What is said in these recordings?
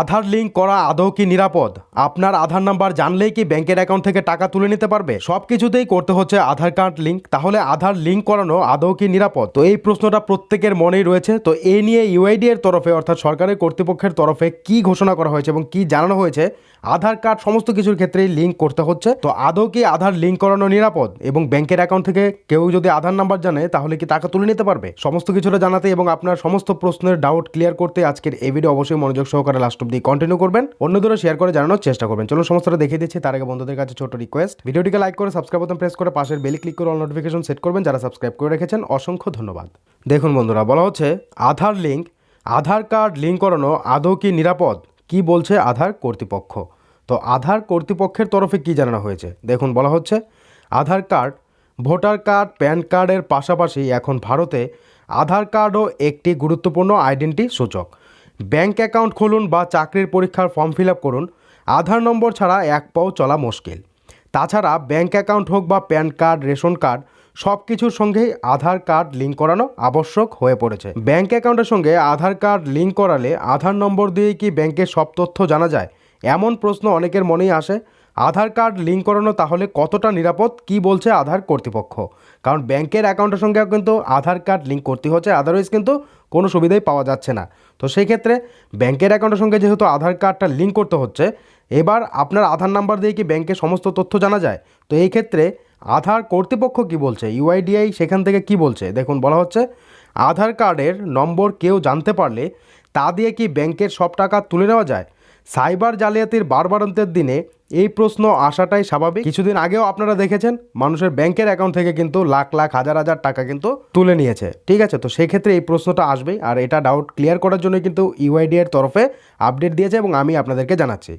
আধার link করা আদৌ কি নিরাপদ? আপনার আধার নাম্বার জানলেই কি ব্যাংকের অ্যাকাউন্ট থেকে টাকা তুলে নিতে পারবে? সব কিছুতেই করতে হচ্ছে আধার কার্ড লিঙ্ক। তাহলে আধার লিঙ্ক করানো আদৌ কি নিরাপদ? তো এই প্রশ্নটা প্রত্যেকের মনেই রয়েছে। তো এই নিয়ে ইউআইডি এর তরফে, অর্থাৎ সরকারের কর্তৃপক্ষের তরফে কি ঘোষণা করা হয়েছে এবং কি জানানো হয়েছে? আধার কার্ড সমস্ত কিছুর ক্ষেত্রেই লিঙ্ক করতে হচ্ছে। তো আদৌ কি আধার লিঙ্ক করানো নিরাপদ? এবং ব্যাংকের অ্যাকাউন্ট থেকে কেউ যদি আধার নাম্বার জানে, তাহলে কি টাকা তুলে নিতে পারবে? সমস্ত কিছুটা জানাতে এবং আপনার সমস্ত প্রশ্নের ডাউট ক্লিয়ার করতে আজকের এই ভিডিও অবশ্যই মনোযোগ সহকারে লাস্ট অব্দি কন্টিনিউ করবেন, অন্যদেরও শেয়ার করে জানানোর চেষ্টা করবেন। চলুন সমস্তটা দেখিয়ে দিচ্ছি, তার আগে বন্ধুদের কাছে ছোট রিকোয়েস্ট ভিডিওটিকে লাইক করে সাবস্ক্রাইব বোতাম প্রেস করে পাশের বেল ক্লিক করে অল নোটিফিকেশন সেট করবেন, যারা সাবস্ক্রাইব করে রেখেছেন, অসংখ্য ধন্যবাদ। দেখুন বন্ধুরা, বলা হচ্ছে Aadhaar link Aadhaar card link করানো আদৌ কি নিরাপদ? কি বলছে আধার কর্তৃপক্ষ? তো আধার কর্তৃপক্ষের তরফে কি জানানো হয়েছে? দেখুন, বলা হচ্ছে Aadhaar card voter card PAN কার্ডের পাশাপাশি এখন ভারতে আধার কার্ডও একটি গুরুত্বপূর্ণ আইডেন্টি সূচক। ব্যাংক অ্যাকাউন্ট খুলুন বা চাকরির পরীক্ষার ফর্ম ফিল করুন, আধার নম্বর ছাড়া এক পাও চলা মুশকিল। তাছাড়া ব্যাংক অ্যাকাউন্ট হোক বা প্যান কার্ড, রেশন কার্ড সব কিছুর সঙ্গেই আধার কার্ড লিঙ্ক করানো আবশ্যক হয়ে পড়েছে। ব্যাংক অ্যাকাউন্টের সঙ্গে আধার কার্ড লিঙ্ক করালে আধার নম্বর দিয়ে কি ব্যাংকের সব তথ্য জানা যায়? এমন প্রশ্ন অনেকের মনেই আসে। আধার কার্ড লিঙ্ক করানো তাহলে কতটা নিরাপদ? কি বলছে আধার কর্তৃপক্ষ? কারণ ব্যাংকের অ্যাকাউন্টের সঙ্গে কিন্তু আধার কার্ড লিঙ্ক করতে হচ্ছে আদারওয়াইজ কিন্তু কোনো সুবিধাই পাওয়া যাচ্ছে না। তো সেই ক্ষেত্রে ব্যাংকের অ্যাকাউন্টের সঙ্গে যেহেতু আধার কার্ডটা লিঙ্ক করতে হচ্ছে, এবার আপনার আধার নাম্বার দিয়ে কি ব্যাংকের সমস্ত তথ্য জানা যায়? তো এই ক্ষেত্রে আধার কর্তৃপক্ষ কি বলছে? ইউআইডিআই সেখান থেকে কি বলছে? দেখুন, বলা হচ্ছে আধার কার্ডের নম্বর কেউ জানতে পারলে তা দিয়ে কি ব্যাংকের সব টাকা তুলে নেওয়া যায়? সাইবার জালিয়াতির বারবারন্তের দিনে এই প্রশ্ন আসাটাই স্বাভাবিক। কিছুদিন আগেও আপনারা দেখেছেন, মানুষের ব্যাংকের অ্যাকাউন্ট থেকে কিন্তু লাখ লাখ, হাজার হাজার টাকা কিন্তু তুলে নিয়েছে। ঠিক আছে, তো সেই ক্ষেত্রে এই প্রশ্নটা আসবেই আর এটা ডাউট ক্লিয়ার করার জন্য কিন্তু ইউআইডি এর তরফে আপডেট দিয়েছে এবং আমি আপনাদেরকে জানাচ্ছি।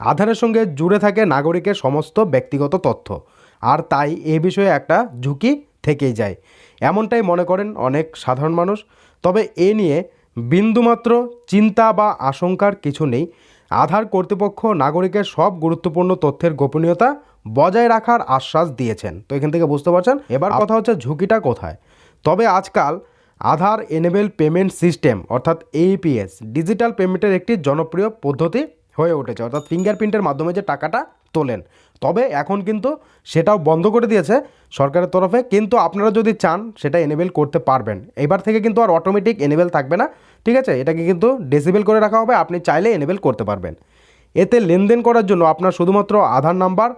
আধারের সঙ্গে জুড়ে থাকে নাগরিকের সমস্ত ব্যক্তিগত তথ্য। আর তাই এ বিষয়ে একটা ঝুঁকি থেকেই যায়। এমনটাই মনে করেন অনেক সাধারণ মানুষ। তবে এ নিয়ে বিন্দুমাত্র চিন্তা বা আশঙ্কার কিছু নেই। আধার কর্তৃপক্ষ নাগরিকের সব গুরুত্বপূর্ণ তথ্যের গোপনীয়তা বজায় রাখার আশ্বাস দিয়েছেন। তো এখান থেকে বুঝতে পারছেন? এবার কথা হচ্ছে ঝুঁকিটা কোথায়? তবে আজকাল আধার এনেবেল পেমেন্ট সিস্টেম, অর্থাৎ এইপিএস ডিজিটাল পেমেন্টের একটি জনপ্রিয় পদ্ধতি হয়ে উঠেছে। অর্থাৎ ফিঙ্গারপ্রিন্টের মাধ্যমে যে টাকাটা তোলেন। তবে এখন কিন্তু সেটাও বন্ধ করে দিয়েছে সরকারের তরফে। কিন্তু আপনারা যদি চান, সেটা এনেবেল করতে পারবেন। এবার থেকে কিন্তু আর অটোমেটিক এনেবেল থাকবে না। ঠিক আছে? এটাকে কিন্তু ডেসিবেল করে রাখা হবে, আপনি চাইলে এনেবেল করতে পারবেন। এতে লেনদেন করার জন্য আপনার শুধুমাত্র আধার নাম্বার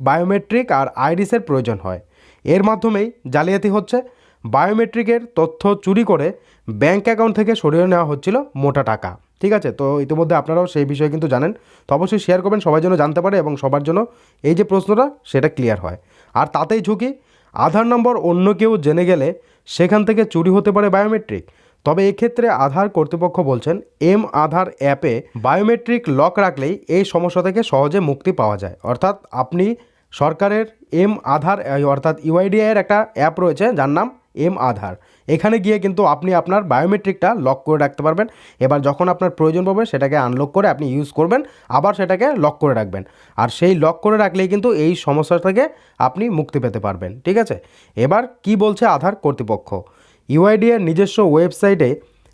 বায়োমেট্রিক আর আইরিসের প্রয়োজন হয়। এর মাধ্যমেই জালিয়াতি হচ্ছে। বায়োমেট্রিকের তথ্য চুরি করে ব্যাংক অ্যাকাউন্ট থেকে সরিয়ে নেওয়া হচ্ছিল মোটা টাকা। ঠিক আছে? তো ইতিমধ্যে আপনারাও সেই বিষয়ে কিন্তু জানেন। তো অবশ্যই শেয়ার করবেন, সবাই যেন জানতে পারে এবং সবার জন্য এই যে প্রশ্নটা, সেটা ক্লিয়ার হয়। আর তাতেই ঝুঁকি, আধার নম্বর অন্য কেউ জেনে গেলে সেখান থেকে চুরি হতে পারে বায়োমেট্রিক তবে এক্ষেত্রে আধার কর্তৃপক্ষ বলছেন, এম আধার অ্যাপে বায়োমেট্রিক লক রাখলেই এই সমস্যা থেকে সহজে মুক্তি পাওয়া যায়। অর্থাৎ আপনি সরকারের এম আধার অর্থাৎ ইউআইডিআই এর একটা অ্যাপ রয়েছে যার নাম এম আধার। এখানে গিয়ে কিন্তু আপনি আপনার বায়োমেট্রিকটা লক করে রাখতে পারবেন। এবার যখন আপনার প্রয়োজন পড়বে, সেটাকে আনলক করে আপনি ইউজ করবেন, আবার সেটাকে লক করে রাখবেন। আর সেই লক করে রাখলেই কিন্তু এই সমস্যা থেকে আপনি মুক্তি পেতে পারবেন, ঠিক আছে? এবার কি বলছে আধার কর্তৃপক্ষ? ইউআইডি এর নিজস্ব ওয়েবসাইটে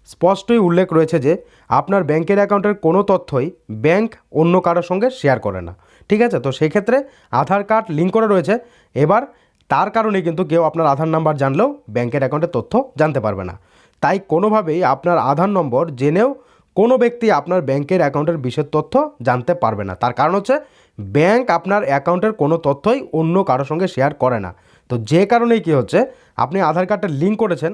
স্পষ্টই উল্লেখ রয়েছে যে আপনার ব্যাংকের অ্যাকাউন্টের কোনো তথ্যই ব্যাংক অন্য কারোর সঙ্গে শেয়ার করে না। ঠিক আছে? তো সেই ক্ষেত্রে আধার কার্ড লিঙ্ক করা রয়েছে। এবার তার কারণে কিন্তু কেউ আপনার আধার নাম্বার জানলেও ব্যাংকের অ্যাকাউন্টের তথ্য জানতে পারবে না। তাই কোনোভাবেই আপনার আধার নম্বর জেনেও কোনো ব্যক্তি আপনার ব্যাংকের অ্যাকাউন্টের বিশেষ তথ্য জানতে পারবে না। তার কারণ হচ্ছে ব্যাংক আপনার অ্যাকাউন্টের কোনো তথ্যই অন্য কারোর সঙ্গে শেয়ার করে না। তো যে কারণেই কী হচ্ছে? আপনি আধার কার্ডটা লিঙ্ক করেছেন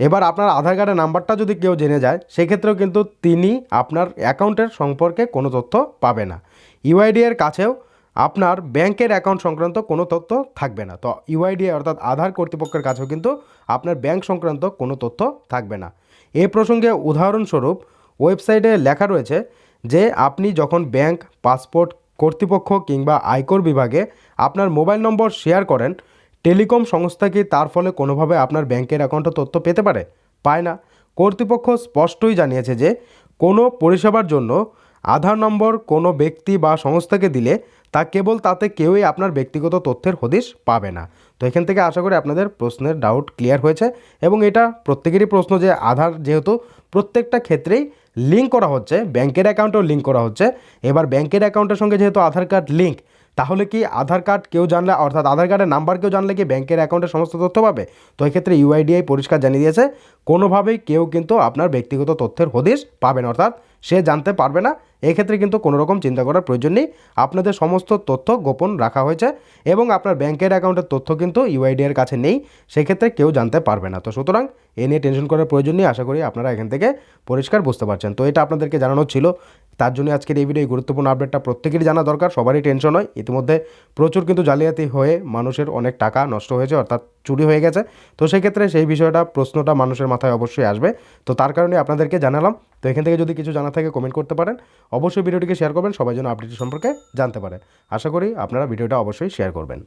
এবার আপনার আধার কার্ডের নাম্বারটা যদি কেউ জেনে যায়, সেক্ষেত্রেও কিন্তু তিনি আপনার অ্যাকাউন্টের সম্পর্কে কোনো তথ্য পাবে না। ইউআইডি এর কাছেও আপনার ব্যাংকের অ্যাকাউন্ট সংক্রান্ত কোনো তথ্য থাকবে না। তো ইউআইডি অর্থাৎ আধার কর্তৃপক্ষের কাছেও কিন্তু আপনার ব্যাংক সংক্রান্ত কোনো তথ্য থাকবে না। এ প্রসঙ্গে উদাহরণস্বরূপ ওয়েবসাইটে লেখা রয়েছে যে, আপনি যখন ব্যাংক, পাসপোর্ট কর্তৃপক্ষ কিংবা আয়কর বিভাগে আপনার মোবাইল নম্বর শেয়ার করেন টেলিকম সংস্থা কি তার ফলে কোনোভাবে আপনার ব্যাংকের অ্যাকাউন্টে তথ্য পেতে পারে? পায় না। কর্তৃপক্ষ স্পষ্টই জানিয়েছে যে, কোনো পরিষেবার জন্য আধার নম্বর কোনো ব্যক্তি বা সংস্থাকে দিলে তা কেবল তাতে কেউই আপনার ব্যক্তিগত তথ্যের হদিশ পাবে না। তো এখান থেকে আশা করি আপনাদের প্রশ্নের ডাউট ক্লিয়ার হয়েছে এবং এটা প্রত্যেকেরই প্রশ্ন যে, আধার যেহেতু প্রত্যেকটা ক্ষেত্রেই লিঙ্ক করা হচ্ছে, ব্যাংকের অ্যাকাউন্টেও লিঙ্ক করা হচ্ছে। এবার ব্যাংকের অ্যাকাউন্টের সঙ্গে যেহেতু আধার কার্ড লিঙ্ক তাহলে কি আধার কার্ড কেউ জানলে, অর্থাৎ আধার কার্ডের নাম্বার কেউ জানলে কি ব্যাংকের অ্যাকাউন্টের সমস্ত তথ্য পাবে? তো এক্ষেত্রে ইউআইডিআই পরিষ্কার জানিয়ে দিয়েছে, কোনোভাবেই কেউ কিন্তু আপনার ব্যক্তিগত তথ্যের হদিশ পাবেন অর্থাৎ সে জানতে পারবে না এক্ষেত্রে কিন্তু কোনো রকম চিন্তা করার প্রয়োজন নেই। আপনাদের সমস্ত তথ্য গোপন রাখা হয়েছে এবং আপনার ব্যাংকের অ্যাকাউন্টের তথ্য কিন্তু ইউআইডি এর কাছে নেই, সেক্ষেত্রে কেউ জানতে পারবে না। তো সুতরাং এ নিয়ে টেনশন করার প্রয়োজন নেই, আশা করি আপনারা এখান থেকে পরিষ্কার বুঝতে পারছেন। তো এটা আপনাদেরকে জানানো ছিল। তার জন্য আজকের এই ভিডিও গুরুত্বপূর্ণ আপডেটটা প্রত্যেকেরই জানা দরকার। সবারই টেনশন হয়। ইতিমধ্যে প্রচুর কিন্তু জালিয়াতি হয়ে মানুষের অনেক টাকা নষ্ট হয়েছে, অর্থাৎ চুরি হয়ে গেছে। তো সেক্ষেত্রে সেই বিষয়টা, প্রশ্নটা মানুষের মাথায় অবশ্যই আসবে। তো তার কারণে আপনাদেরকে জানালাম। তো এখান থেকে যদি কিছু জানা থাকে কমেন্ট করতে পারেন। অবশ্যই ভিডিওটিকে শেয়ার করবেন। সবাই যেন আপডেট সম্পর্কে জানতে পারে। আশা করি আপনারা ভিডিওটা অবশ্যই শেয়ার করবেন।